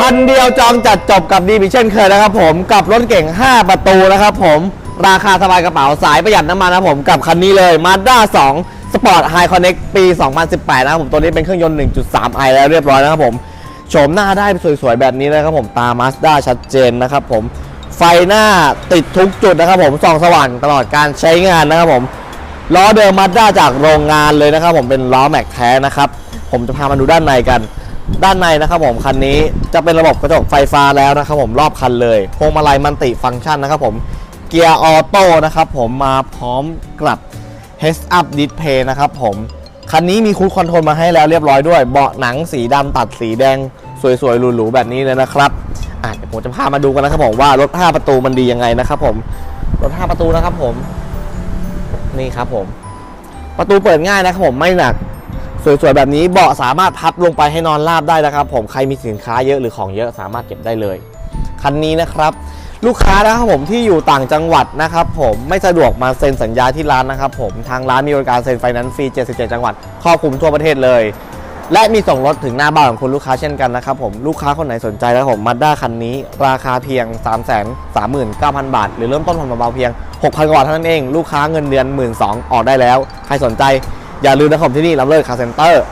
พันเดียวจองจัดจบกับดีมิเช่นเคยนะครับผมกับรถเก่ง 5 ประตูนะครับผมราคาสบายกระเป๋าสายประหยัดน้ำมันนะผมกับคันนี้เลย Mazda 2 Sport High Connect ปี 2018 นะครับผมตัวนี้เป็นเครื่องยนต์ 1.3i แล้วเรียบร้อยนะครับผมโฉมหน้าได้สวยๆ แบบนี้นะครับผมตา Mazda ชัดเจนนะครับผมไฟหน้าติดทุกจุดนะครับผมส่องสว่างตลอดการใช้งานนะครับผมล้อเดิมมาด้าจากโรงงานเลยนะครับผมเป็นล้อแม็กแท้นะครับ ผมจะพามาดูด้านในกัน ด้านในนะครับผมคันนี้จะเป็นระบบกระจกไฟฟ้าแล้วนะครับผมรอบคันเลยพวงมาลัยมันติฟังก์ชันนะครับผมเกียร์ออโต้นะครับผมมาพร้อมกับ Heads Up Display นะครับผมคันนี้มีคู i คอนโทรลมาให้แล้วเรียบร้อยด้วยเบาะหนังสีดำตัดสีแดงสวยๆหรูๆแบบนี้เลยนะครับอะเดี๋ยวผมจะพามาดูกันนะครับผมว่ารถ 5 ประตูมันดียังไงนะครับผมรถ 5 ประตูนะครับผมนี่ครับผม ประตูเปิดง่ายนะครับผมไม่หนัก สวยๆ แบบนี้เบาะสามารถพับลงไปให้นอนราบได้นะครับ ผมใครมีสินค้าเยอะหรือของเยอะสามารถเก็บได้เลย คันนี้นะครับ ลูกค้านะครับผมที่อยู่ต่างจังหวัดนะครับผมไม่สะดวกมาเซ็นสัญญาที่ร้านนะครับผมทางร้านมีบริการเซ็นไฟแนนซ์ฟรี 77 จังหวัดครอบคลุมทั่วประเทศเลย และมีส่งรถถึงหน้าบ้านของคุณลูกค้าเช่นกันนะครับผมลูกค้าคนไหนสนใจนะครับผมมาด้าคันนี้ ราคาเพียง 3 3 9 0 0 0 บาท หรือเริ่มต้นผ่อนเบาๆเพียง 6,000กว่าเท่านั้นเอง ลูกค้าเงินเดือน 1 2 0 0 0ออกได้แล้ว ใครสนใจ อย่าลืมนะครับที่นี่รับเลิศคาเซ็นเตอร์